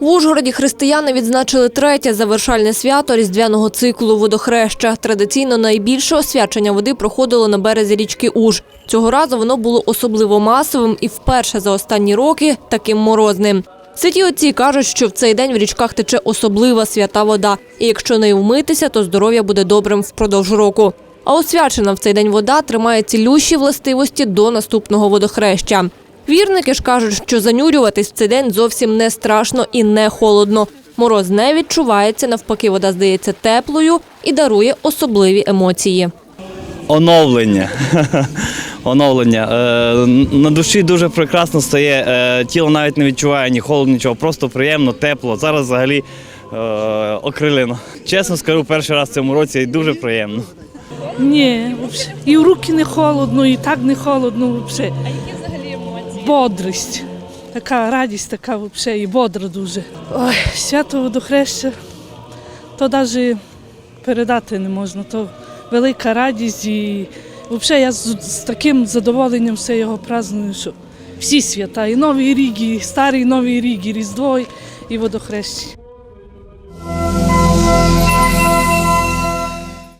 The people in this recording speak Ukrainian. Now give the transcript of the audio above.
В Ужгороді християни відзначили третє завершальне свято різдвяного циклу водохреща. Традиційно найбільше освячення води проходило на березі річки Уж. Цього разу воно було особливо масовим і вперше за останні роки таким морозним. Святі отці кажуть, що в цей день в річках тече особлива свята вода, і якщо нею вмитися, то здоров'я буде добрим впродовж року. А освячена в цей день вода тримає цілющі властивості до наступного водохреща. Вірники ж кажуть, що занурюватись в цей день зовсім не страшно і не холодно. Мороз не відчувається, навпаки, вода здається теплою і дарує особливі емоції. Оновлення. Оновлення. Е, на душі дуже прекрасно стає. Е, тіло навіть не відчуває ні холоду, нічого. Просто приємно, тепло. Зараз взагалі е, окрилено. Чесно скажу, перший раз в цьому році і дуже приємно. Ні, і в руки не холодно, і так не холодно взагалі. Бодрість. Така радість, така взагалі і бодра дуже. Ой, свято водохреща, то навіть передати не можна. То велика радість і взагалі я з, з таким задоволенням все його праздную, що всі свята, і Новий рік, і Старий Новий рік, і Різдво, і водохреща.